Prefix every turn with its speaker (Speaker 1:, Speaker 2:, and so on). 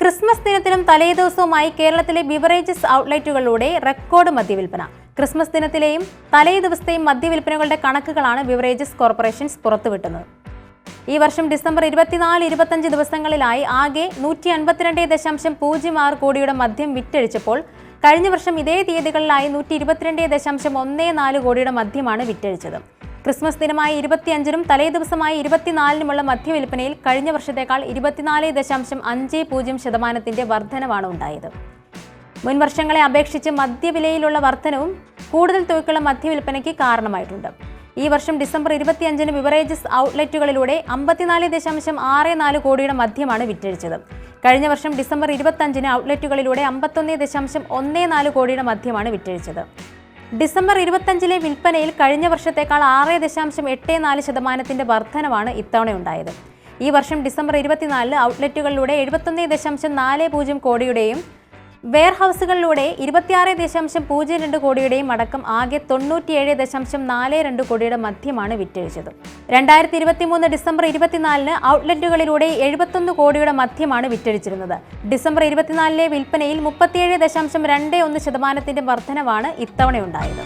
Speaker 1: Christmas ദിനത്തിലും തലേദിവസവുമായി കേരളത്തിലെ ബിവറേജസ് ഔട്ട്ലെറ്റുകളിലൂടെ റെക്കോർഡ് മദ്യവിൽപ്പന. ക്രിസ്മസ് ദിനത്തിലെയും തലേ ദിവസത്തെയും മദ്യവിൽപ്പനകളുടെ കണക്കുകളാണ് ബിവറേജസ് കോർപ്പറേഷൻസ് പുറത്തുവിട്ടുന്നത്. ഈ വർഷം ഡിസംബർ ഇരുപത്തിനാല് ഇരുപത്തഞ്ച് ദിവസങ്ങളിലായി ആകെ നൂറ്റി അൻപത്തിരണ്ട് ദശാംശം പൂജ്യം ആറ് കോടിയുടെ മദ്യം വിറ്റഴിച്ചപ്പോൾ കഴിഞ്ഞ വർഷം ഇതേ തീയതികളിലായി നൂറ്റി ഇരുപത്തിരണ്ട് ദശാംശം ഒന്ന് നാല് കോടിയുടെ മദ്യമാണ് വിറ്റഴിച്ചത്. ക്രിസ്മസ് ദിനമായ ഇരുപത്തിയഞ്ചിനും തലേദിവസമായ ഇരുപത്തിനാലിനുമുള്ള മദ്യവിൽപ്പനയിൽ കഴിഞ്ഞ വർഷത്തേക്കാൾ ഇരുപത്തിനാല് ദശാംശം അഞ്ച് പൂജ്യം ശതമാനത്തിന്റെ വർധനവാണ് ഉണ്ടായത്. മുൻ വർഷങ്ങളെ അപേക്ഷിച്ച് മദ്യവിലയിലുള്ള വർധനവും കൂടുതൽ തുകയ്ക്കുള്ള മദ്യവിൽപ്പനയ്ക്ക് കാരണമായിട്ടുണ്ട്. ഈ വർഷം ഡിസംബർ ഇരുപത്തിയഞ്ചിന് ബിവറേജസ് ഔട്ട്ലെറ്റുകളിലൂടെ അമ്പത്തിനാല് ദശാംശം ആറ് നാല് കോടിയുടെ മദ്യമാണ് വിറ്റഴിച്ചത്. കഴിഞ്ഞ വർഷം ഡിസംബർ ഇരുപത്തഞ്ചിന് ഔട്ട്ലെറ്റുകളിലൂടെ അമ്പത്തൊന്ന് ദശാംശം ഒന്ന് നാല് കോടിയുടെ മദ്യമാണ് വിറ്റഴിച്ചത്. ഡിസംബർ ഇരുപത്തഞ്ചിലെ വിൽപ്പനയിൽ കഴിഞ്ഞ വർഷത്തേക്കാൾ ആറ് ദശാംശം എട്ട് നാല് ശതമാനത്തിന്റെ വർധനവാണ് ഇത്തവണ ഉണ്ടായത് ഈ വർഷം ഡിസംബർ ഇരുപത്തിനാലിന് ഔട്ട്ലെറ്റുകളിലൂടെ എഴുപത്തൊന്ന് ദശാംശം നാല് പൂജ്യം കോടിയുടെയും വെയർഹൌസുകളിലൂടെ ഇരുപത്തിയാറ് ദശാംശം പൂജ്യം രണ്ട് കോടിയുടെയും അടക്കം ആകെ തൊണ്ണൂറ്റിയേഴ് ദശാംശം നാല് രണ്ട് കോടിയുടെ മധ്യമാണ് വിറ്റഴിച്ചത്. രണ്ടായിരത്തി ഇരുപത്തിമൂന്ന് ഡിസംബർ ഇരുപത്തിനാലിന് ഔട്ട്ലെറ്റുകളിലൂടെ എഴുപത്തൊന്ന് കോടിയുടെ മധ്യമാണ് വിറ്റഴിച്ചിരുന്നത്. ഡിസംബർ ഇരുപത്തിനാലിലെ വിൽപ്പനയിൽ മുപ്പത്തിയേഴ് ദശാംശം രണ്ട് ഒന്ന് ശതമാനത്തിന്റെ വർധനവാണ് ഇത്തവണയുണ്ടായത്.